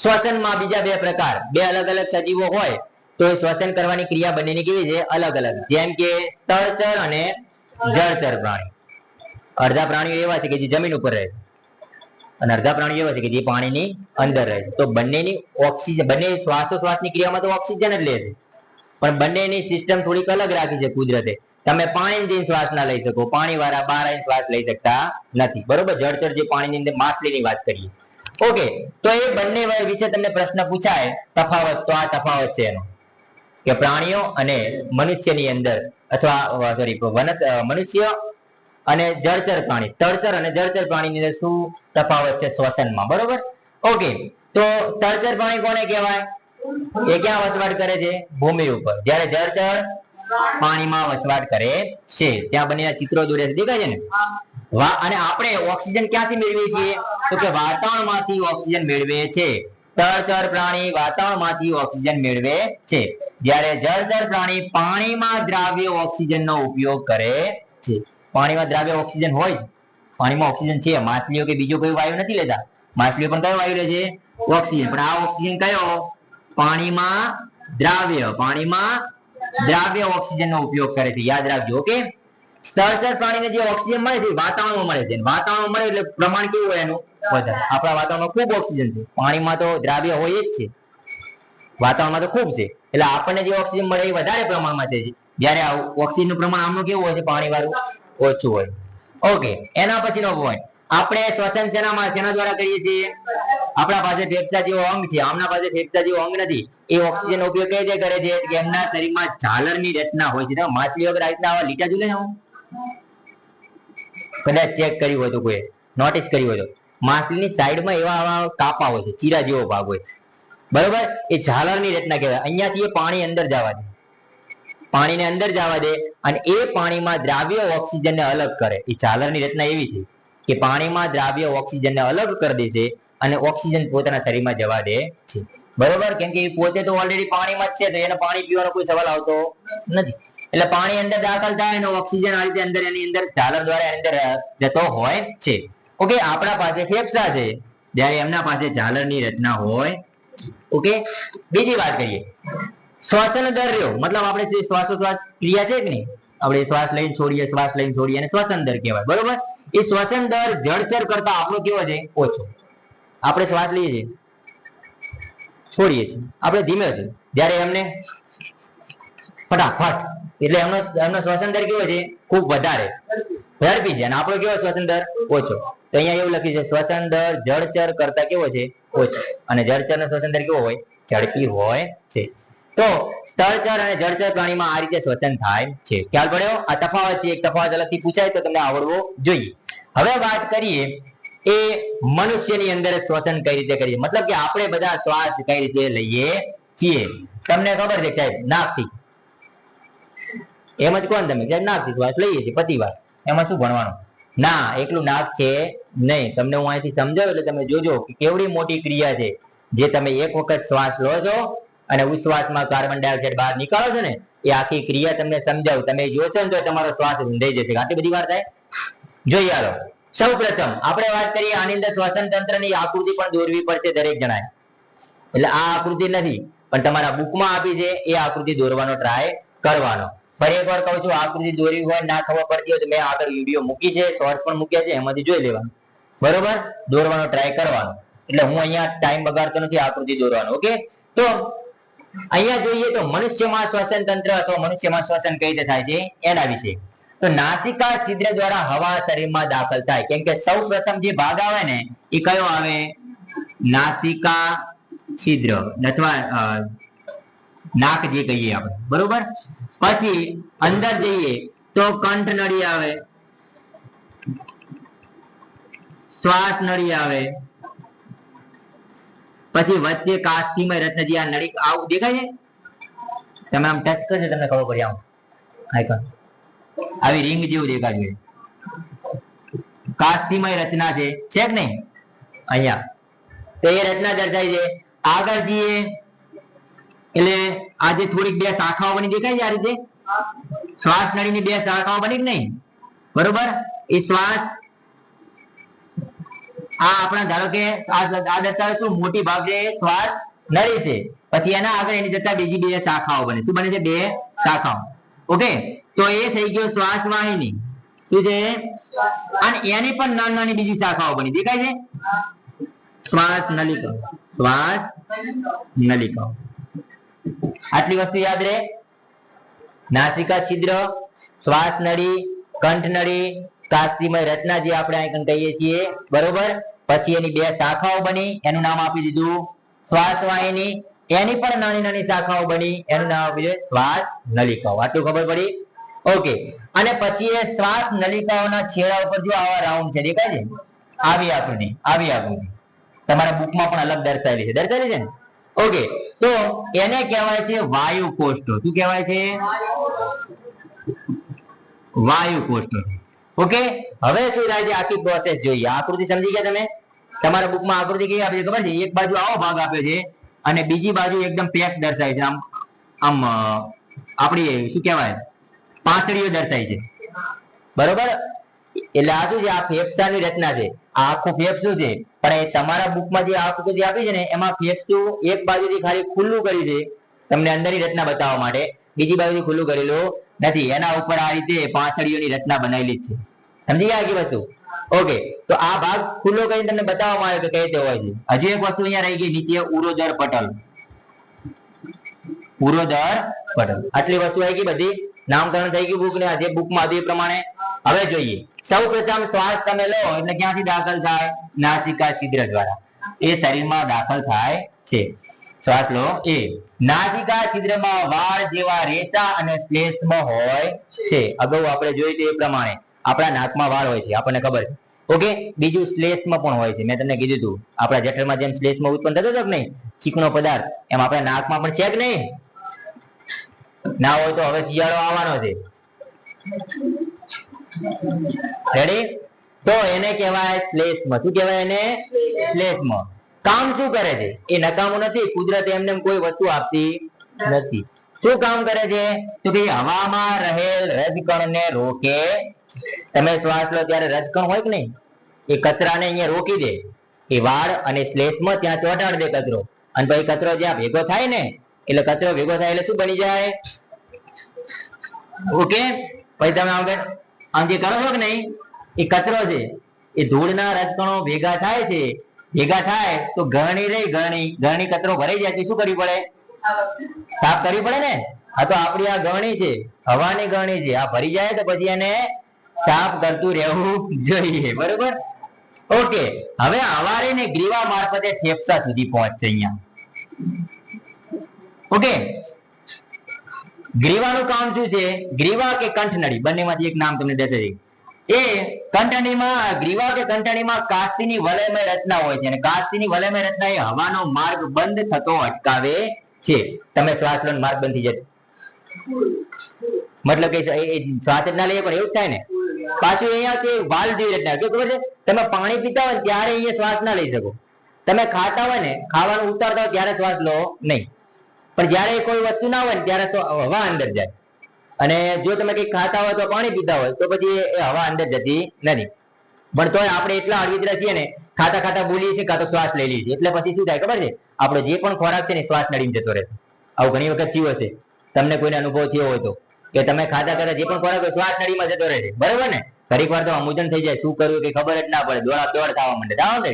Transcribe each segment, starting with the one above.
શ્વસનમાં બીજા બે પ્રકાર. બે અલગ અલગ સજીવો હોય તો એ શ્વસન કરવાની ક્રિયા બંનેની કેવી છે? અલગ અલગ. જેમ કે તળચર અને જળચર પ્રાણી. અડધા પ્રાણીઓ એવા છે કે જે જમીન ઉપર રહે અને અડધા પ્રાણીઓ એવા છે કે જે પાણીની અંદર રહે તો બંનેની ઓક્સિજન, બંને શ્વાસોશ્વાસની ક્રિયામાં તો ઓક્સિજન જ લે છે. પણ બંનેની સિસ્ટમ થોડીક અલગ રાખી છે કુદરતે. તમે પાણી જઈને શ્વાસ ના લઈ શકો. પાણી વાળા બાર શ્વાસ લઈ શકતા નથી. બરોબર? જળચર જે પાણીની અંદર માછલીની વાત કરીએ. ઓકે તો એ બંને વિશે તમને પ્રશ્ન પૂછાય, તફાવત તો આ તફાવત છે એનો. કે પ્રાણીઓ અને મનુષ્યની અંદર અથવા સોરી મનુષ્ય અને જળચર પ્રાણી, તળચર અને જળચર પ્રાણીની અંદર શું તફાવત છે શ્વસનમાં, બરોબર? ઓકે તો તળચર પ્રાણી કોને કહેવાય? એ ક્યાં વસવાટ કરે છે? ભૂમિ ઉપર. જ્યારે જળચર પાણીમાં વસવાટ કરે છે. ત્યાં બંનેના ચિત્રો દોરે દેખાય છે ને? અને આપણે ઓક્સિજન ક્યાંથી મેળવીએ છીએ? તો કે વાતાવરણમાંથી ઓક્સિજન મેળવીએ છે. તળચર પ્રાણી વાતાવરણમાંથી ઓક્સિજન મેળવે છે. જ્યારે જળચર પ્રાણી પાણીમાં દ્રાવ્ય ઓક્સિજનનો ઉપયોગ કરે છે. પાણીમાં દ્રાવ્ય ઓક્સિજન હોય છે પાણીમાં ઓક્સિજન છે. માછલીઓ કે બીજો કોઈ વાયુ નથી લેતા. માછલીઓ પણ કયો વાયુ લે છે? ઓક્સિજન. પણ આ ઓક્સિજન કયો? પાણીમાં દ્રાવ્ય. પાણીમાં દ્રાવ્ય ઓક્સિજનનો ઉપયોગ કરે છે. યાદ રાખજો, ઓકે? સ્થળચર પ્રાણીને જે ઓક્સિજન મળે છે વાતાવરણમાં મળે છે. વાતાવરણમાં મળે એટલે પ્રમાણ કેવું હોય એનું? વધારે. આપણા વાતાવરણમાં ખૂબ ઓક્સિજન છે. પાણીમાં તો દ્રાવ્ય હોય જ છે. વાતાવરણમાં તો ખૂબ છે. એટલે આપણને જે ઓક્સિજન મળે એ વધારે પ્રમાણમાં છે. જ્યારે ઓક્સિજનનું પ્રમાણ આમનું કેવું હોય છે? પાણી વાળું ઓછું હોય. ઓકે એના પછીનો પોઈન્ટ આપણે શ્વસન શેનામાં શેના દ્વારા કરીએ છીએ? આપણા પાસે ફેફસા જેવો અંગ છે. આમના પાસે ફેફસા જેવો અંગ નથી. એ ઓક્સિજન ઉપયોગ કઈ રીતે કરે છે? કે એમના શરીરમાં ઝાલરની રચના હોય છે. માછલીઓ રીતના લીટા જુલે ને કદાચ ચેક કર્યું હોય કોઈ. નોટિસ કર્યું હોય તો. માછલીની સાઈડમાં એવા કાપા હોય છે, ચીરા જેવો ભાગ હોય છે. બરોબર? એ ઝાલરની રચના કહેવાય. અહીંયાથી એ પાણી અંદર જવા દે. પાણીને અંદર જવા દે અને એ પાણીમાં દ્રાવ્ય ઓક્સિજનને અલગ કરે. એ ઝાલરની રચના એવી છે કે પાણીમાં દ્રાવ્ય ઓક્સિજનને અલગ કરી દે છે અને ઓક્સિજન પોતાના શરીરમાં જવા દે છે. બરોબર? કેમ કે એ પોતે તો ઓલરેડી પાણીમાં જ છે, તો એને પાણી પીવાનો કોઈ સવાલ આવતો નથી. એટલે પાણી અંદર દાખલ થાય અને ઓક્સિજન આ રીતે અંદર એની અંદર ઝાલર દ્વારા અંદર જતો હોય છે. ઓકે, આપણા પાસે ફેફસા છે. જ્યારે એમના પાસે ઝાલરની રચના હોય. ઓકે, બીજી વાત કરીએ. શ્વાસન દર રહ્યો. મતલબ આપણે શ્વાસોશ્વાસ ક્રિયા છે કે નહીં? આપણે શ્વાસ લઈને છોડીએ, શ્વાસ લઈને છોડીએ અને શ્વસન દર કહેવાય. બરોબર? એ શ્વસન દર જળચર કરતા આપણો કેવો છે? ઓછો. આપણે શ્વાસ લઈએ છીએ. છોડીએ છીએ. આપણે ધીમે છે જ્યારે એમને ફટાફટ એટલે એમનો એમનો શ્વસન દર કેવો છે? ખૂબ વધારે. ઝડપી છે. અને આપણો કેવો શ્વસન દર ઓછો. તો અહીંયા એવું લખ્યું છે શ્વસન દર જળચર કરતા કેવો છે? ઓછો. અને જળચર નો શ્વસન દર કેવો હોય? ઝડપી હોય છે. તો સ્થળચર અને જળચર પ્રાણીમાં આ રીતે શ્વસન થાય છે. ખ્યાલ પડ્યો? આ તફાવત છે. એક તફાવત અલગથી પૂછાય તો તમને આવડવો જોઈએ. હવે વાત કરીએ એ મનુષ્યની અંદર શ્વસન કઈ રીતે કરીએ? મતલબ કે આપણે બધા શ્વાસ કઈ રીતે લઈએ છીએ? તમને ખબર છે સાહેબ, નાકથી. એમ જ કોણ તમે નાકથી શ્વાસ લઈએ છીએ, પતિ વાત, એમાં શું ભણવાનું? ના, એકલું નાક છે નહીં. તમને હું અહીંથી સમજાવું એટલે તમે જોજો કે કેવડી મોટી ક્રિયા છે જે તમે એક વખત શ્વાસ લો છો અને ઉશ્વાસમાં કાર્બન ડાયોક્સાઇડ બહાર નીકાળો છો ને, એ આખી ક્રિયા તમને સમજાવું. તમે જોશો ને તો તમારો શ્વાસ રૂંધાઈ જશે. આટલી બધી વાર થાય? જોઈએ હાલો સૌ પ્રથમ આપણે વાત કરીએ આની અંદર શ્વસન તંત્રની આકૃતિ પણ દોરવી પડશે દરેક જણાએ. એટલે આ આકૃતિ નથી, પણ તમારા બુકમાં આપી છે, એ આકૃતિ દોરવાનો ટ્રાય કરવાનો. ફરી એકવાર કહું છું, આકૃતિ દોરી હોય, ના ખબર પડતી હોય તો મેં આગળ વીડિયો મૂકી છે શોર્ટ પણ મૂક્યા છે, એમાંથી જોઈ લેવાનું. બરોબર? દોરવાનો ટ્રાય કરવાનો. એટલે હું અહીંયા ટાઈમ બગાડતો નથી, આકૃતિ દોરવાનો ઓકે તો અહીંયા જોઈએ તો મનુષ્યમાં શ્વસન તંત્ર અથવા મનુષ્યમાં શ્વસન કઈ રીતે થાય છે? એના વિશે. તો નાસિકા છિદ્ર દ્વારા હવા શરીરમાં દાખલ થાય. કેમ કે સૌ પ્રથમ જે ભાગ આવે ને, એ કયો આવે? નાસિકા છિદ્ર, અથવા નાક જે કહીએ આપણે. બરોબર? પછી અંદર જઈએ તો કંઠ નળી આવે, શ્વાસ નળી આવે, પછી વચ્ચે કાસ્તીમય રત્નજી આ નળી આવું દેખાય છે? તમે આમ ટચ કરજો તમને ખબર પડી આમ. આઈકન આવી રિંગ જેવું દેખાડ્યું છે. કાસ્તીમય રચના છે. છે કે નહીં? અહીંયા. તો એ રચના દર્શાવી છે. આગળ જઈએ. એટલે આજે થોડીક બે શાખાઓ બની દેખાય છે આ રીતે. શ્વાસ નળીની બે શાખાઓ બની કે નહીં? બરોબર? એ શ્વાસ આ આપણા ધારો કે આ આ દર્શાવે શું? મોટી ભાગ શ્વાસ નળી છે. પછી એના આગળ એની જતા બીજી બે શાખાઓ બને. શું બને છે? બે શાખાઓ. ઓકે? તો એ થઈ ગયો શ્વાસ વાહિની શું છે? અને એની પણ નાની નાની બીજી શાખાઓ બની. દેખાય છે? શ્વાસ નલિકા. શ્વાસ નલિકા. આટલી વસ્તુ યાદ રહે? નાસિકા છિદ્ર, શ્વાસ નળી, કંઠ નળી, કાસ્તિમય રચના જે આપણે અહીં કહીએ છીએ, બરોબર? પછી એની બે શાખાઓ બની, એનું નામ આપી દીધું શ્વાસ એની પણ નાની નાની શાખાઓ બની, એનું નામ આપી દીધું શ્વાસ નલિકાઓ. આટલું ખબર પડી? ઓકે અને પછી એ શ્વાસ નલિકાઓના છેડા ઉપર જો આવા રાઉન્ડ છે, દેખાય છે? આવી આકૃતિ આવી આકૃતિ. તમારા બુકમાં પણ અલગ દર્શાવેલી છે. દર્શાવેલી છે ને? ઓકે તો એને કહેવાય છે વાયુ કોષ્ટો શું કહેવાય છે? વાયુ કોષ્ટો ઓકે? હવે શું થાય છે? આખી પ્રોસેસ જોઈએ. આકૃતિ સમજી ગયા તમે? તમારા બુકમાં આકૃતિ કઈ આપી ખબર છે? એક બાજુ આવો ભાગ આપ્યો છે અને બીજી બાજુ એકદમ પેક દર્શાય છે. આમ આમ આપણી શું કહેવાય? પાંસળીઓ દર્શાય છે. બરોબર? એટલે આ શું છે? આ ફેફસાની રચના છે. આ આખું ફેફસું છે? પણ એ તમારા બુકમાં જે આકૃતિ આપી છે ને, એમાં ફેફસું એક બાજુથી ખાલી ખુલ્લું કરી છે તમને અંદરની રચના બતાવવા માટે. બીજી બાજુથી ખુલ્લું કરેલું નથી. એના ઉપર આ રીતે પાંસળીઓની રચના બનાવેલી છે. સમજી ગયા આખી વસ્તુ? ઓકે. તો આ ભાગ ખુલ્લો કરીને તમને બતાવવામાં આવ્યો કે કઈ રીતે હોય છે. હજુ એક વસ્તુ અહીંયા રહી ગઈ નીચે ઉરોદર પટલ. ઉરોદર પટલ. આટલી વસ્તુ આવી ગઈ બધી. નામકરણ થઈ ગયું બુક ને. જે બુકમાં હતું એ પ્રમાણે. હવે જોઈએ. સૌ પ્રથમ શ્વાસ તમે લો એટલે ક્યાંથી દાખલ થાય? નાસિકા છિદ્ર દ્વારા. એ શરીરમાં દાખલ થાય છે. શ્વાસ લો. એ. નાસિકા છિદ્રમાં વાળ જેવા રેતા અને શ્લેષ્મ હોય છે. અગાઉ આપણે જોયું તે પ્રમાણે. આપણા નાકમાં વાળ હોય છે. આપણને ખબર છે. ઓકે? બીજું શ્લેષ્મ પણ હોય છે. મેં તમને કીધું હતું. આપણા જઠરમાં જેમ શ્લેષ્મ ઉત્પન્ન થતો હતો કે નહીં? ચીકણો પદાર્થ. એમ આપણા નાકમાં પણ છે કે નહીં? ના હોય તો હવે શિયાળો આવવાનો છે. રેડી તો એને કહેવાય શ્લેષ્મ. શું કહેવાય એને? શ્લેષ્મ. કામ શું કરે છે? એ નકામું નથી. કુદરત એમને કોઈ વસ્તુ આપતી નથી. શું કામ કરે છે? તો કે હવામાં રહેલ રજકણને રોકે. તમે શ્વાસ લો ત્યારે રજકણ હોય કે નહીં? એ કચરાને અહીંયા રોકી દે. એ વાળ અને શ્લેષ્મ ત્યાં ચોટાડ દે કચરો. અને પછી કચરો જ્યાં ભેગો થાય ને, એટલે કચરો ભેગો થાય એટલે શું બની જાય? ઓકે પછી તમે આગળ આમ જે કરો છો કે નહીં? એ કચરો છે. એ ધૂળના રજકણો ભેગા થાય છે. ભેગા થાય તો ગરણી રહી ગરણી. ગરણી કચરો ભરાઈ જાય શું કરવી પડે? સાફ કરવી પડે ને? આ તો આપણી આ ગરણી છે. હવાની ગરણી છે. આ ભરી જાય તો પછી એને સાફ કરતું રહેવું જોઈએ. બરોબર? ઓકે. હવે હવારે ને ગ્રીવા મારફતે ફેફસા સુધી પહોંચશે અહીંયા. ઓકે. ગ્રીવાનું કામ શું છે? ગ્રીવા કે કંઠનળી? બંનેમાંથી એક નામ તમને દેશે. એ કંઠણીમાં ગ્રીવા કે કંઠનળીમાં કાસ્તીની વલયમય રચના હોય છે. અને કાસ્તીની વલયમય રચના એ હવાનો માર્ગ બંધ થતો અટકાવે છે. તમે શ્વાસ લો માર્ગ બંધ થઈ જાય મતલબ કે શ્વાસ ના લઈએ પણ એવું જ થાય ને? પાછું અહીંયા કે વાલ જેવી રચના. કે ખબર છે? તમે પાણી પીતા હોય ત્યારે અહીંયા શ્વાસ ના લઈ શકો. તમે ખાતા હોય ને, ખાવાનું ઉતારતા હોય ત્યારે શ્વાસ લો નહીં. પણ જ્યારે કોઈ વસ્તુ ના હોય ત્યારે તો હવા અંદર જાય. અને જો તમે કંઈક ખાતા હોય તો પાણી પીતા હોય, તો પછી એ હવા અંદર જતી નથી. પણ તોય આપણે એટલા અળવિતરા છીએ ને, ખાતા ખાતા બોલીએ છીએ કાં તો શ્વાસ લઈ લઈએ છીએ એટલે પછી શું થાય ખબર છે? આપણો જે પણ ખોરાક છે ને શ્વાસ નડીને જતો રહે આવું ઘણી વખત થયું હશે. તમને કોઈને અનુભવ થયો હોય તો. કે તમે ખાતા ખાતા જે પણ ખોરાક શ્વાસ નળીમાં જતો રહે છે બરોબર ને? ઘણીક વાર તો અમુજન થઈ જાય. શું કરવું કે ખબર જ ના પડે. દોડા દોડ થવા માંડે.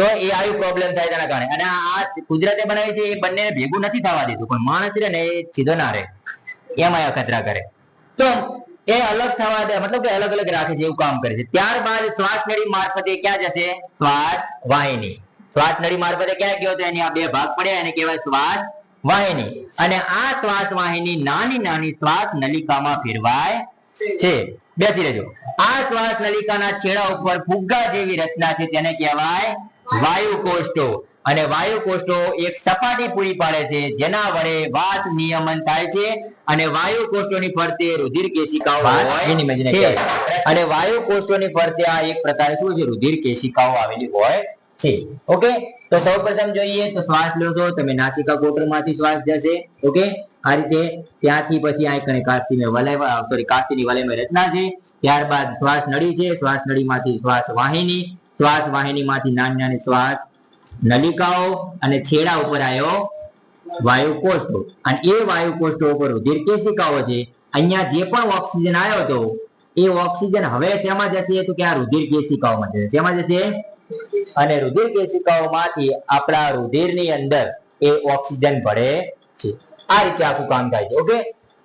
તો એ આવી પ્રોબ્લેમ થાય તેના કારણે. અને આ કુદરતે બનાવી છે એ બંને ભેગું નથી થવા દીધું પણ માણસ છે ને એ સીધો ના રહે. એમાં અખતરા કરે. તો એ અલગ થવા દે મતલબ કે અલગ અલગ રાખે છે એવું કામ કરે છે. ત્યારબાદ શ્વાસ નળી મારફતે ક્યાં જશે? શ્વાસ વાહિની. શ્વાસ નળી મારફતે ક્યાં ગયો તો એની આ બે ભાગ પડ્યા, એને કહેવાય શ્વાસ વાહિની. અને આ શ્વાસ વાહિની નાની નાની શ્વાસ નલિકામાં ફેરવાય છે. બેસી રહેજો. આ શ્વાસ નલિકાના છેડા ઉપર ફુગ્ગા જેવી રચના છે, તેને કહેવાય વાયુ કોષ્ટો અને વાયુ કોષ્ટો એક સપાટી પૂરી પાડે છે જેના વડે વાત નિયમન થાય છે અને વાયુ કોષ્ઠોની ફરતે રુધિર કેશિકાઓ છે. અને વાયુ કોષ્ઠોની ફરતે આ એક પ્રકારે શું છે રુધિર કેશિકાઓ આવેલી હોય છે. ઓકે? તો સૌપ્રથમ જોઈએ તો શ્વાસ લો છો તમે નાસિકા કોટરમાંથી શ્વાસ જશે. ઓકે? આ રીતે ત્યાંથી પછી આ કણે કાસ્તીને વલય સોરી કાસ્તીની વલયમાં રચના છે. ત્યારબાદ શ્વાસ નળી છે શ્વાસ નળીમાંથી શ્વાસ વાહિની શ્વાસ વાહિનીમાંથી નાની નાની શ્વાસ, નલિકાઓ અને છેડા ઉપર આવ્યો વાયુ કોષો અને એ વાયુ કોષો ઉપર રુધિર કેશિકાઓ છે. અહીંયા જે પણ ઓક્સિજન આવ્યો હતો, એ ઓક્સિજન હવે શેમાં જશે તો કે આ રુધિર કેશિકાઓમાં જશે. શેમાં જશે? અને રુધિર કેશિકાઓમાંથી આપણા રુધિરની અંદર એ ઓક્સિજન ભળે છે. આ રીતે આખું કામ થાય છે. ઓકે?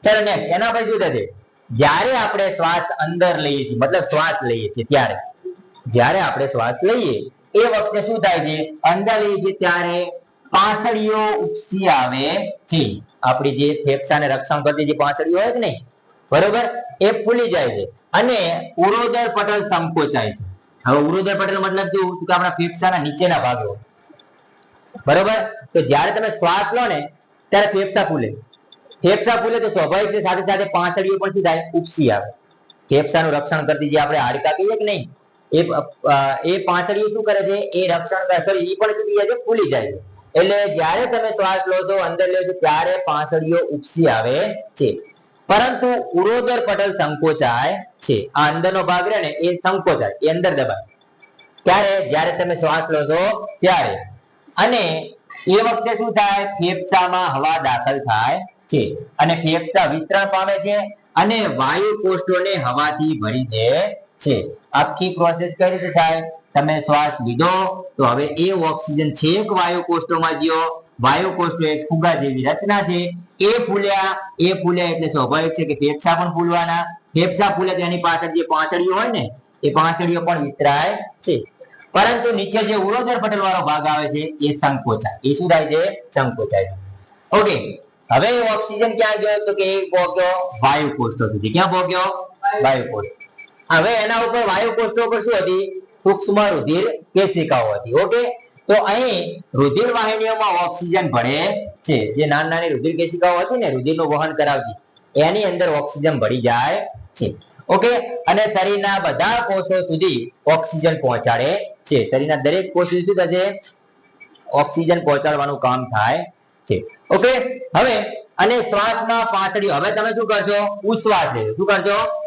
ચલો નેક્સ્ટ એના પછી શું થશે? જ્યારે આપણે શ્વાસ અંદર લઈએ છીએ, મતલબ શ્વાસ લઈએ છીએ, ત્યારે. જ્યારે આપણે શ્વાસ લઈએ, એ વખતે શું થાય છે? અંદર લઈએ છીએ ત્યારે પાંસળીઓ ઉપસી આવે છે. આપણી જે ફેફસાને રક્ષણ કરતી જે પાંસળીઓ હોય કે નહીં? બરોબર? એ ફૂલી જાય છે. અને ઉરોદર પટલ સંકોચાય છે. હવે ઉરોદર પટલ મતલબ શું? કે આપણા ફેફસાના નીચેના ભાગો. બરોબર? તો જ્યારે તમે શ્વાસ લો ને, ત્યારે ફેફસા ફૂલે. ફેફસા ફૂલે તો સ્વાભાવિક છે, સાથે સાથે પાંસળીઓ પણ શું થાય? ઉપસી આવે. ફેફસાનું રક્ષણ કરતી જે આપણે હાડકા કહીએ કે નહીં? એ એ શું કરે છે? એ રક્ષણ કરે. એ પણ થઈ જાય છે ફૂલી જાય છે. એટલે જ્યારે તમે શ્વાસ લો છો, અંદર લો છો, ત્યારે પાંસળીઓ ઉપસી આવે છે. પરંતુ ઉરોદર પટલ સંકોચાય છે. આ અંદરનો ભાગ રહે ને, એ સંકોચાય, એ અંદર દબાય. ત્યારે જ્યારે તમે શ્વાસ લો છો, ત્યારે. અને એ વખતે શું થાય? ફેફસામાં હવા દાખલ થાય છે. અને ફેફસા વિતરણ પામે છે અને વાયુ કોષોને હવાથી ભરી દે છે. આખી પ્રોસેસ કઈ રીતે થાય? તમે શ્વાસ લીધો તો હવે એ ઓક્સિજન છેક વાયુ કોષ્ટોમાં ગયો. વાયુ કોષ્ટો એક ફુગા જેવી રચના છે. એ ફૂલ્યા એ ફૂલ્યા એટલે સ્વાભાવિક છે કે ફેફસા પણ ફૂલવાના. ફેફસા ફૂલે તેની પાછળ જે પાંસળીઓ હોય ને, એ પાંસળીઓ પણ વિસ્તરાય છે. પરંતુ નીચે જે ઉરોદર પટેલ વાળો ભાગ આવે છે, એ સંકોચાય. એ શું થાય છે? સંકોચાય. ઓકે, હવે ઓક્સિજન ક્યાં ગયો તો કે એ ભોગ્યો વાયુ કોષ્ટો સુધી. ક્યાં પહોંચ્યો? વાયુ કોષ હવે એના ઉપર વાયુ કોષો ઉપર શું હતી? સૂક્ષ્મ રુધિર કેશિકાઓ હતી. ઓકે? તો અહીં રુધિર વાહિનીઓમાં ઓક્સિજન ભળે છે. જે નાની નાની રુધિર કેશિકાઓ હતી ને, રુધિરનું વહન કરાવતી. એની અંદર ઓક્સિજન ભળી જાય છે. ઓકે? અને શરીરના બધા કોષો સુધી ઓક્સિજન પહોંચાડે છે. શરીરના દરેક કોષ સુધી શું થશે? ઓક્સિજન પહોંચાડવાનું કામ થાય છે. ઓકે? હવે, અને શ્વાસમાં પાંસળી હવે તમે શું કરશો? ઉશ્વાસ લેજો. શું કરશો?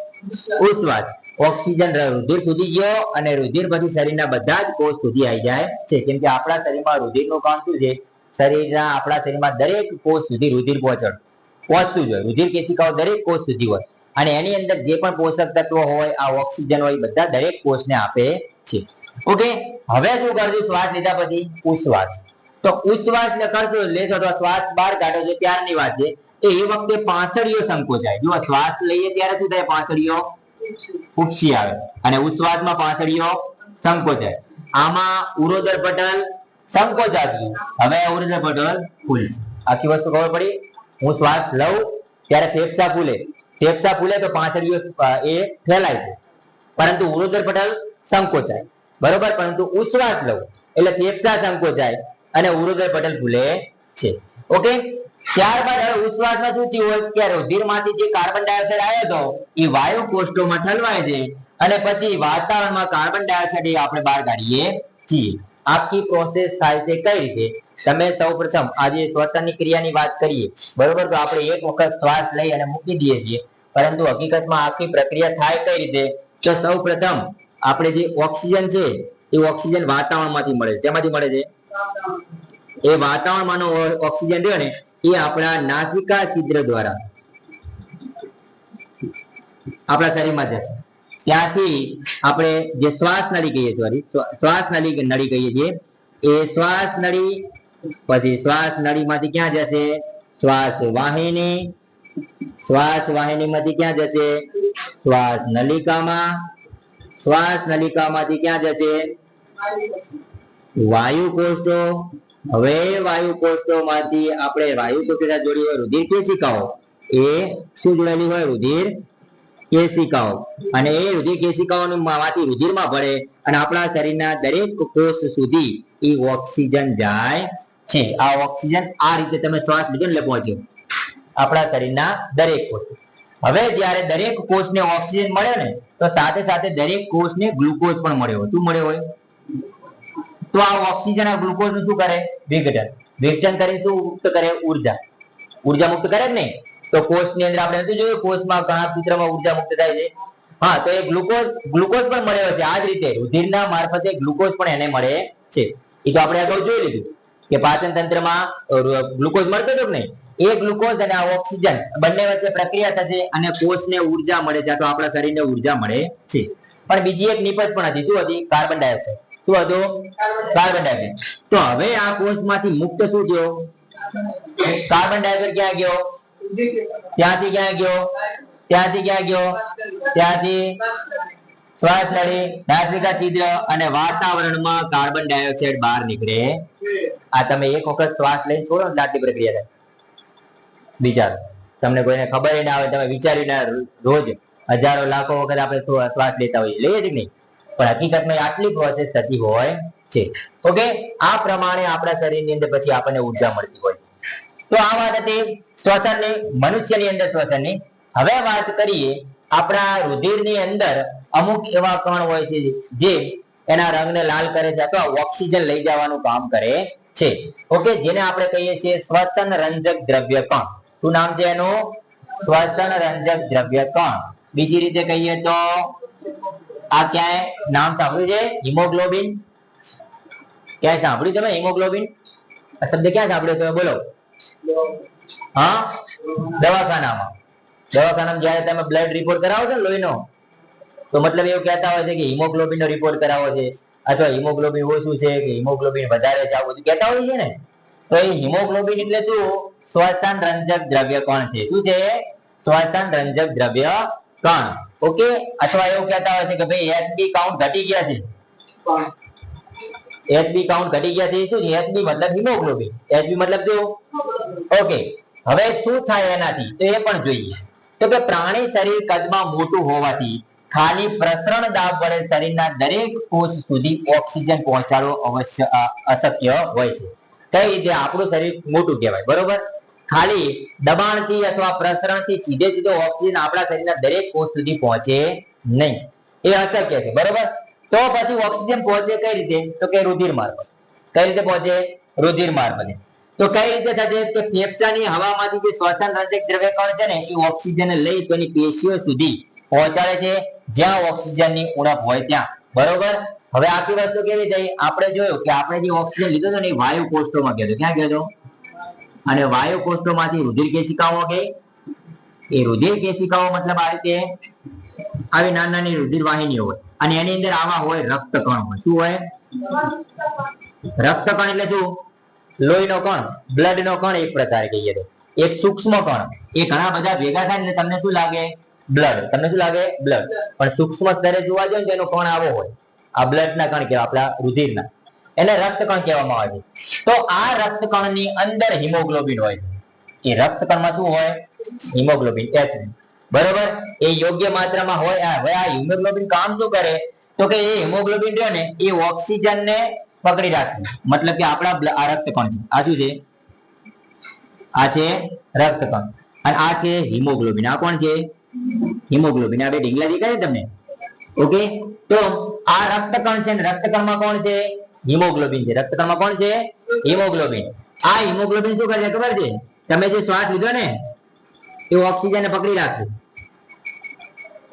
ઉશ્વાસ. ઓક્સિજન રુધિર સુધી ગયો અને રુધિર પછી શરીરના બધા જ કોષ સુધી આવી જાય છે. કેમ કે આપણા શરીરમાં રુધિરનું કામ શું છે? શરીરના આપણા શરીરમાં દરેક કોષ સુધી રુધિર પહોંચણ પહોંચતું જ હોય. રુધિર કેશિકાઓ દરેક કોષ સુધી હોય. અને એની અંદર જે પણ પોષક તત્વો હોય, આ ઓક્સિજન હોય બધા દરેક કોષને આપે છે. ઓકે? હવે શું કરશું? શ્વાસ લીધા પછી ઉશ્વાસ. તો ઉશ્વાસ ને કરશો, લેશો તો શ્વાસ બહાર કાઢો છો. ત્યારની વાત છે. એ વખતે પાંસળીઓ સંકોચાય. જો શ્વાસ લઈએ ત્યારે શું થાય? પાંસળીઓ ઉપસી આવે અને ઉશ્વાસમાં પાંસળીઓ સંકોચાય. આમાં ઉરોદર પટલ સંકોચાતું. હવે ઉરોદર પટલ ફૂલ. આખી વસ્તુ ખબર પડી? હું શ્વાસ લઉં, ત્યારે ફેફસા ફૂલે. ફેફસા ફૂલે તો પાંસળીઓ એ ફેલાય છે. પરંતુ ઉરોદર પટલ સંકોચાય. બરોબર? પરંતુ ઉશ્વાસ લઉં, એટલે ફેફસા સંકોચાય અને ઉરોદર પટલ ફૂલે છે. ઓકે? ત્યારબાદ હવે ઉશ્વાસમાં શું થયું હોય? કે રુધિરમાંથી જે કાર્બન ડાયોક્સાઇડ આવ્યો હતો, એ વાયુ કોષોમાં ઠલવાય છે. અને પછી વાતાવરણમાં કાર્બન ડાયોક્સાઇડ આપણે બહાર કાઢીએ છીએ. આખી પ્રોસેસ થાય છે કઈ રીતે? તમે સૌપ્રથમ આજે શ્વસનની ક્રિયાની વાત કરીએ. બરોબર? તો આપણે એક વખત શ્વાસ લઈ અને મૂકી દઈએ છીએ. પરંતુ હકીકતમાં આખી પ્રક્રિયા થાય કઈ રીતે? તો સૌપ્રથમ આપણે જે ઓક્સિજન છે, એ ઓક્સિજન વાતાવરણમાંથી મળે છે. તેમાંથી મળે છે? એ વાતાવરણમાંનો ઓક્સિજન રહ્યો ને એ આપણા નાસિકા છિદ્ર દ્વારા આપણા શરીરમાં જશે ત્યાંથી આપણે જે શ્વાસ નળી કહીએ સોરી શ્વાસ નળી નળી કહીએ છીએ એ શ્વાસ નળી પછી શ્વાસ નળીમાંથી ક્યાં જશે શ્વાસ વાહિની શ્વાસ વાહિનીમાંથી ક્યાં જશે શ્વાસ નલિકામાં શ્વાસ નલિકામાંથી ક્યાં જશે વાયુ કોષો હવે વાયુ કોષોમાંથી આપણે વાયુ કોષો જોડી હોય રુધિર કેશિકાઓ એ શું જોડાયેલી હોય? રુધિર કેશિકાઓ અને એ રુધિર કેશિકાઓનું માંથી રુધિરમાં ભળે અને આપણા શરીરના દરેક કોષ સુધી એ ઓક્સિજન જાય છે. આ ઓક્સિજન આ રીતે તમે શ્વાસ લીધો એટલે પહોંચ્યો. આપણા શરીરના દરેક કોષ. હવે જ્યારે દરેક કોષને ઓક્સિજન મળે ને, તો સાથે સાથે દરેક કોષને ગ્લુકોઝ પણ મળ્યો. શું મળ્યો હોય? તો આ ઓક્સિજન આ ગ્લુકોઝનું શું કરે? વિઘટન. વિઘટન કરી શું મુક્ત કરે? ઊર્જા. ઊર્જા મુક્ત કરે જ નહીં. તો કોષની અંદર આપણે નથી જોયું, કોષમાં ઘણા સૂત્રમાં ઊર્જા મુક્ત થાય છે. હા, તો એ ગ્લુકોઝ ગ્લુકોઝ પણ મળ્યો છે. આ જ રીતે રુધિરના મારફતે ગ્લુકોઝ પણ એને મળે છે. એ તો આપણે અગાઉ જોઈ લીધું કે પાચન તંત્રમાં ગ્લુકોઝ મળતો હતો નહીં. એ ગ્લુકોઝ અને આ ઓક્સિજન બંને વચ્ચે પ્રક્રિયા થશે અને કોષને ઊર્જા મળે છે અથવા આપણા શરીરને ઊર્જા મળે છે. પણ બીજી એક નિપજ પણ હતી. શું હતી? કાર્બન ડાયોક્સાઇડ શું હતું? કાર્બન ડાયોક્સાઇડ તો હવે આ કોષમાંથી મુક્ત શું થયો? કાર્બન ડાયોક્સાઇડ ક્યાં ગયો? ત્યાંથી ક્યાં ગયો? ત્યાંથી ક્યાં ગયો? ત્યાંથી શ્વાસ નળી નાસિકા છિદ્ર અને વાતાવરણમાં કાર્બન ડાયોક્સાઇડ બહાર નીકળે. આ તમે એક વખત શ્વાસ લઈને છોડો ને આટલી પ્રક્રિયા થાય. વિચારો. તમને કોઈને ખબર ના આવે તમે વિચારીને રોજ હજારો, લાખો વખત આપણે શ્વાસ લેતા હોઈએ. લઈએ છીએ નહીં. પણ હકીકતમાં આટલી પ્રોસેસ થતી હોય છે. ઓકે આ પ્રમાણે આપણા શરીરની અંદર પછી આપણને ઊર્જા મળતી હોય. તો આ વાત હતી શ્વસનની, મનુષ્યની અંદર શ્વસનની. હવે વાત કરીએ આપણા રુધિરની અંદર અમુક એવા કણ હોય છે જે એના રંગને લાલ કરે છે અથવા ઓક્સિજન લઈ જવાનું કામ કરે છે. ઓકે જેને આપણે કહીએ છીએ શ્વસન રંજક દ્રવ્ય કણ. શું નામ છે એનું? શ્વસન રંજક દ્રવ્ય કણ. બીજી રીતે કહીએ તો આ ક્યાંય નામ સાંભળ્યું છે? હિમોગ્લોબિન. ક્યાંય સાંભળ્યું તમે હિમોગ્લોબિન? આ શબ્દ ક્યાં સાંભળ્યો તમે? બોલો. હા? દવાખાનામાં. દવાખાનામાં જ્યારે તમે બ્લડ રિપોર્ટ કરાવો છો લોહીનો, તો મતલબ એવું કહેતા હોય છે કે હિમોગ્લોબિન નો રિપોર્ટ કરાવો છે, અથવા હિમોગ્લોબિન ઓછું છે કે હિમોગ્લોબિન વધારે છે, આવું કહેતા હોય છે ને? તો એ હિમોગ્લોબિન એટલે શું? શ્વસન રંજક દ્રવ્ય કોણ છે. શું છે? શ્વસન રંજક દ્રવ્ય કણ. ઓકે? અથવા એવું કહેતા હોય છે કે ભાઈ એચબી કાઉન્ટ ઘટી ગયા છે. એચબી કાઉન્ટ ઘટી ગયા છે શું છે? એચબી મતલબ હિમોગ્લોબિન એચબી મતલબ જો ઓકે. હવે શું થાય એનાથી? તો એ પણ જોઈએ. તો કે પ્રાણી શરીર કદમાં મોટું હોવાથી ખાલી પ્રસરણ દાબ વડે શરીરના દરેક કોષ સુધી ઓક્સિજન પહોંચાડવો અવશ્ય અશક્ય હોય છે. કઈ રીતે? આપણું શરીર મોટું કહેવાય. બરોબર? ખાલી દબાણથી અથવા પ્રસરણથી સીધે સીધો ઓક્સિજન આપણા શરીરના દરેક કોષ સુધી પહોંચે નહીં. એ અશક્ય છે, બરોબર? તો પછી ઓક્સિજન પહોંચે કઈ રીતે? તો કે રુધિર માર્ગ કઈ રીતે પહોંચે? રુધિર માર્ગે તો કઈ રીતે થશે? કે ફેફસાની હવામાંથી જે શ્વસન રંજક દ્રવ્ય કણ છે ને, એ ઓક્સિજન લઈ તેની પેશીઓ સુધી પહોંચાડે છે, જ્યાં ઓક્સિજનની ઉણપ હોય ત્યાં. બરોબર? હવે આખી વસ્તુ કેવી થઈ? આપણે જોયું કે આપણે જે ઓક્સિજન લીધો હતો ને, એ વાયુ કોષ્ટોમાં ગયો ક્યાં ગયો અને વાયુ કોષોમાંથી રુધિર કેશિકાઓ ગઈ એ રુધિર કેશિકાઓ મતલબ આ રીતે આવી નાની નાની રુધિર વાહિનીઓ હોય. અને એની અંદર આવા હોય રક્ત કણ હોય. શું હોય? રક્ત કણ એટલે શું? લોહીનો કણ બ્લડ નો કણ એક પ્રકાર કહીએ તો. એક સૂક્ષ્મ કણ. એ ઘણા બધા ભેગા થાય એટલે તમને શું લાગે? બ્લડ. તમને શું લાગે? બ્લડ. પણ સૂક્ષ્મ સ્તરે જોવા જોઈએ એનો કણ આવો હોય. આ બ્લડ ના કણ કેવા આપણા રુધિરના. એને રક્તકણ કહેવામાં આવે છે. તો આ રક્ત કણની અંદર હિમોગ્લોબિન હોય છે. એ રક્ત કણમાં શું હોય? હિમોગ્લોબિન એચ બરોબર? એ યોગ્ય માત્રામાં હોય હવે આ હિમોગ્લોબિન કામ શું કરે? તો કે એ હિમોગ્લોબિન રહ્યો ને, એ ઓક્સિજન ને પકડી રાખશે મતલબ કે આપણા આ રક્તકણ છે. આ શું છે? આ છે રક્તકણ. અને આ છે હિમોગ્લોબિન. આ કોણ છે? હિમોગ્લોબિન. આ બે ઢીંગલા દેખાય તમને? ઓકે? તો આ રક્તકણ છે રક્તકણમાં કોણ છે? હિમોગ્લોબિન છે. રક્તકણમાં કોણ છે? હિમોગ્લોબિન. આ હિમોગ્લોબિન શું કરશે ખબર છે? તમે જે શ્વાસ લીધો ને, એ ઓક્સિજન પકડી રાખશે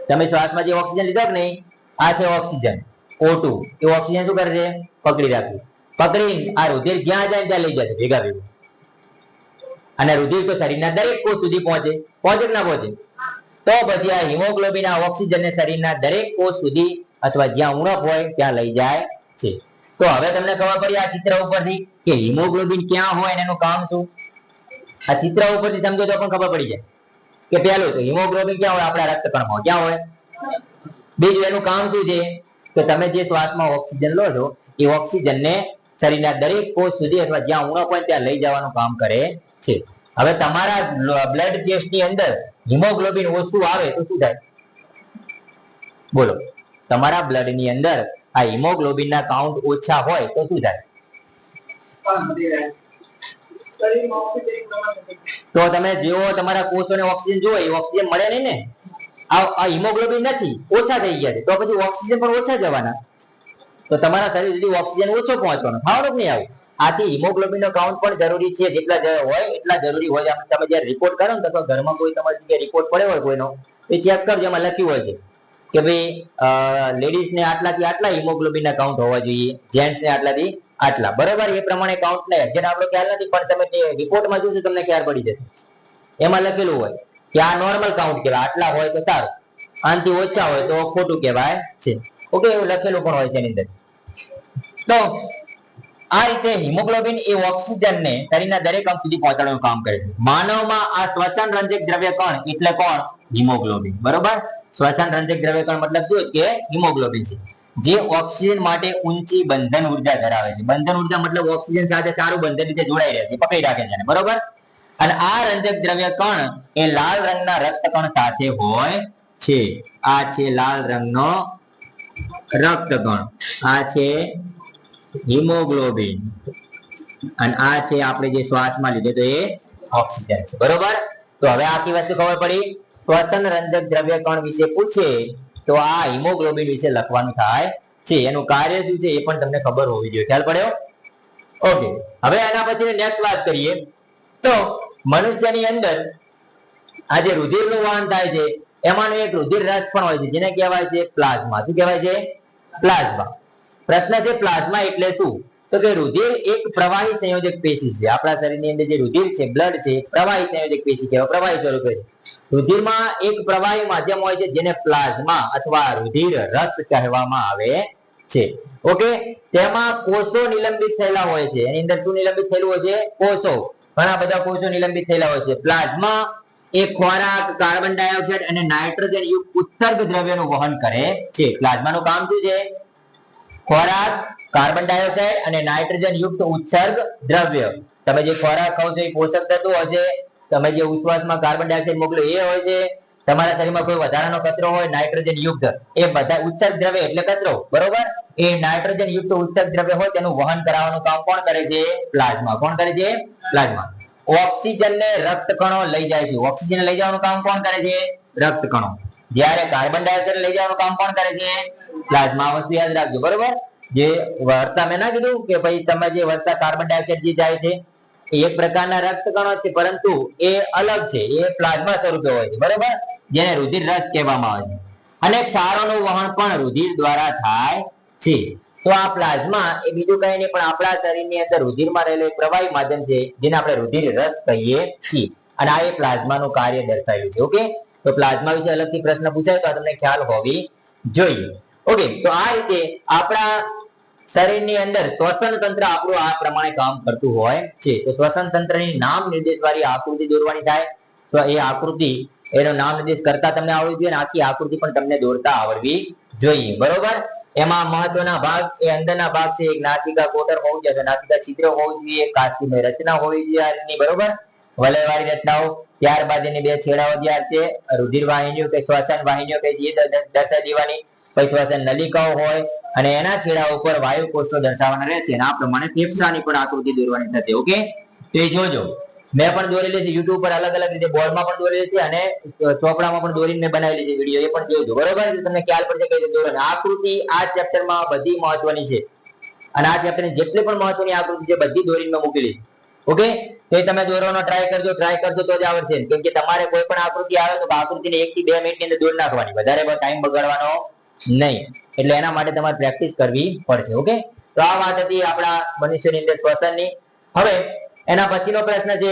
તમે શ્વાસમાં જે ઓક્સિજન લીધો નહીં? આ છે ઓક્સિજન. O2 એ ઓક્સિજન શું કરશે? પકડી રાખશે પકડી આ રુધિર જ્યાં જાય ત્યાં લઈ જશે, ભેગા ભેગું. અને રુધિર તો શરીરના દરેક કોષ સુધી પહોંચે. પહોંચે કે ના પહોંચે? તો પછી આ હિમોગ્લોબિન આ ઓક્સિજનને શરીરના દરેક કોષ સુધી અથવા જ્યાં ઉણપ હોય, ત્યાં લઈ જાય છે. તો હવે તમને ખબર પડી આ ચિત્ર ઉપરથી કે હિમોગ્લોબિન ક્યાં હોય એનું કામ શું? આ ચિત્ર ઉપરથી સમજો તો પણ ખબર પડી જાય. કે પહેલું તો હિમોગ્લોબિન ક્યાં હોય? આપણા રક્તકણમાં. ક્યાં હોય? બીજું એનું કામ શું છે? કે તમે જે શ્વાસમાં ઓક્સિજન લો છો, એ ઓક્સિજનને શરીરના દરેક કોષ સુધી અથવા જ્યાં ઉણપ હોય ત્યાં લઈ જવાનું કામ કરે છે. હવે તમારા બ્લડ ટેસ્ટની અંદર હિમોગ્લોબિન ઓછું આવે તો શું થાય? બોલો. તમારા બ્લડની અંદર આ હિમોગ્લોબિન ના કાઉન્ટ ઓછા હોય તો શું થાય? તો તમે જેવો તમારા કોષોને ઓક્સિજન જોવો એ ઓક્સિજન મળે નહીં ને? આ હિમોગ્લોબિન નથી, ઓછા થઈ ગયા છે. તો પછી ઓક્સિજન પણ ઓછા જવાના. તો તમારા શરીર સુધી ઓક્સિજન ઓછો પહોંચવાનો. જ નહીં આવે. આથી હિમોગ્લોબિન નો કાઉન્ટ પણ જરૂરી છે. જેટલા હોય, એટલા જરૂરી હોય. તમે જ્યારે રિપોર્ટ કરો ને તો ઘરમાં કોઈ તમારી જગ્યાએ રિપોર્ટ પડ્યો હોય કોઈનો, એ ચેક કરજો, એમાં લખ્યું હોય છે. કે ભાઈ લેડીઝ ને આટલાથી આટલા હિમોગ્લોબિન કાઉન્ટ હોવા જોઈએ જેન્ટ્સ ને આટલાથી આટલા. બરાબર? એ પ્રમાણે કાઉન્ટ લે જેને આપણો ખ્યાલ નથી, પણ તમે રિપોર્ટમાં જોશો, તમને ખ્યાલ પડી જશે. એમાં લખેલું હોય કે આ નોર્મલ કાઉન્ટ કહેવાય, આટલા હોય તો સારું. આનાથી ઓછા હોય તો ખોટું કહેવાય છે. ઓકે? એવું લખેલું પણ હોય છે એની અંદર. તો આ રીતે હિમોગ્લોબિન એ ઓક્સિજન ને શરીરના દરેક અંગ સુધી પહોંચાડવાનું કામ કરે છે. માનવમાં આ શ્વસન રંજક દ્રવ્ય કણ? એટલે કોણ? હિમોગ્લોબિન બરોબર? શ્વસન રંજક દ્રવ્યકણ મતલબ શું કે હિમોગ્લોબિન છે. જે ઓક્સિજન માટે ઊંચી બંધન ઊર્જા ધરાવે છે. બંધન ઊર્જા મતલબ ઓક્સિજન સાથે સારું બંધન રીતે જોડાઈ રહે છે. પકડી રાખે છે બરોબર? અને આ રંજક દ્રવ્ય કણ એ લાલ રંગના રક્ત કણ સાથે હોય છે. આ છે લાલ રંગનો રક્ત કણ આ છે હિમોગ્લોબિન. અને આ છે આપણે જે શ્વાસમાં લીધો તો એ ઓક્સિજન છે. બરોબર? તો હવે આખી વસ્તુ ખબર પડી? શ્વસન રંજક દ્રવ્ય કણ વિશે પૂછે, તો આ હિમોગ્લોબિન વિશે લખવાનું થાય છે. એનું કાર્ય શું છે એ પણ તમને ખબર હોવી જોઈએ. ખ્યાલ પડ્યો? ઓકે હવે એના પછી નેક્સ્ટ વાત કરીએ. તો મનુષ્યની અંદર આ જે રુધિરનું વહન થાય છે. એમાંનો એક રુધિર રસ પણ હોય છે. જેને કહેવાય છે પ્લાઝમા. શું કહેવાય છે? પ્લાઝમા. પ્રશ્ન છે પ્લાઝમા એટલે શું? તો કે રુધિર એક પ્રવાહી સંયોજક પેશી છે. આપણા શરીરની અંદર જે રુધિર છે બ્લડ છે પ્રવાહી સંયોજક પેશી કહેવાય. પ્રવાહી સ્વરૂપે રુધિરમાં એક પ્રવાહી માધ્યમ હોય છે જેને પ્લાઝમા અથવા રુધિર રસ કહેવામાં આવે છે. ઓકે? તેમાં કોષો નિલંબિત થયેલા હોય છે. એની અંદર શું નિલંબિત થયેલું હોય છે? કોષો. ઘણા બધા કોષો નિલંબિત થયેલા હોય છે. પ્લાઝમા એ ખોરાક, કાર્બન ડાયોક્સાઇડ અને નાઇટ્રોજન યુક્ત ઉત્સર્ગ દ્રવ્યનું વહન કરે છે. પ્લાઝમાનું કામ શું છે? ખોરાક કાર્બન ડાયોક્સાઇડ અને નાઇટ્રોજન યુક્ત ઉત્સર્ગ દ્રવ્ય. તમે જે ખોરાક ખાવ છો એ પોષક તત્વો હશે. તમે જે ઉચ્છ્વાસમાં કાર્બન ડાયોક્સાઇડ મોકલો એ હોય છે. તમારા શરીરમાં કોઈ વધારાનો કચરો હોય, નાઇટ્રોજન યુક્ત. એ બધા ઉત્સર્ગ દ્રવ્ય એટલે કચરો, બરોબર? એ નાઇટ્રોજન યુક્ત ઉત્સર્ગ દ્રવ્ય હોય તેનું વહન કરાવવાનું કામ કોણ કરે છે? પ્લાઝમા. કોણ કરે છે? પ્લાઝમા. ઓક્સિજન ને રક્ત કણો લઈ જાય છે. ઓક્સિજન લઈ જવાનું કામ કોણ કરે છે? રક્ત કણો જ્યારે કાર્બન ડાયોક્સાઇડ લઈ જવાનું કામ કોણ કરે છે? પ્લાઝમા. વસ્તુ યાદ રાખજો. બરોબર? જે વાર્તા મેં ના કીધું કે ભાઈ તમે જે વર્તા કાર્બન ડાયોક્સાઇડ જે જાય છે, એ એક પ્રકારના રક્ત કણો છે, પરંતુ એ અલગ છે, એ પ્લાઝમા સ્વરૂપે હોય છે, બરોબર? જેને રુધિર રસ કહેવામાં આવે છે. અને ક્ષારોનું વહન પણ રુધિર દ્વારા થાય છે. તો આ પ્લાઝમા એ બીજું કઈ નહીં, પણ આપણા શરીરની અંદર રુધિરમાં રહેલું એક પ્રવાહી માધ્યમ છે, જેને આપણે રુધિર રસ કહીએ છીએ. અને આ એ પ્લાઝમાનું કાર્ય દર્શાવ્યું છે, ઓકે? તો પ્લાઝમા વિશે અલગથી પ્રશ્ન પૂછાય તો તમને ખ્યાલ હોવી જોઈએ. ઓકે તો આ રીતે આપણા શરીરની અંદર શ્વસન તંત્ર આપણું આ પ્રમાણે કામ કરતું હોય છે. તો શ્વસન તંત્રની નામ નિર્દેશ વાળી આકૃતિ દોરવાની થાય. તો એ આકૃતિ, એનો નામ નિર્દેશ કરતા તમને આવડવી જોઈએ આખી આકૃતિ પણ તમને દોરતા આવડવી જોઈએ. બરોબર? એમાં મહત્વના ભાગ, એ અંદરના ભાગ છે. એક નાસિકા કોટર હોવું જોઈએ. નાસિકા છિદ્ર હોવું જોઈએ. કાસ્ટિમય રચના હોવી જોઈએ બરોબર? વલયવાળી રચનાઓ. ત્યારબાદ એની બે છેડાઓ જ્યાં છે. રુધિર વાહિનીઓ કે શ્વસન વાહિનીઓ કે જે દર્શાવી દેવાની પછી પાસે નલિકાઓ હોય અને એના છેડા ઉપર વાયુ કોષો દર્શાવવાના રહે છે. અને આ પ્રમાણે ફેફસાની પણ આકૃતિ દોરવાની થશે, ઓકે? તો એ જોજો. મેં પણ દોરેલી છે, યુટ્યુબ પર અલગ અલગ રીતે બોર્ડમાં પણ દોરેલી છે અને ચોપડામાં પણ દોરીને મેં બનાવેલી છે વીડિયો એ પણ જોજો, બરોબર? તમને ખ્યાલ પડશે કઈ રીતે દોરવાની. આકૃતિ આ ચેપ્ટરમાં બધી મહત્વની છે. અને આ ચેપ્ટરની જેટલી પણ મહત્વની આકૃતિ છે, બધી દોરીને મૂકેલી ઓકે? તો તમે દોરવાનો ટ્રાય કરજો ટ્રાય કરશો તો જ આવડશે. કેમ કે તમારે કોઈ પણ આકૃતિ આવે તો આકૃતિને એક થી બે મિનિટની અંદર દોરી નાખવાની. વધારે ટાઈમ બગાડવાનો નહીં. એટલે એના માટે તમારે પ્રેક્ટિસ કરવી પડશે ઓકે તો આ વાત હતી આપણા મનુષ્યની અંદર શ્વસનની. હવે એના પછીનો પ્રશ્ન છે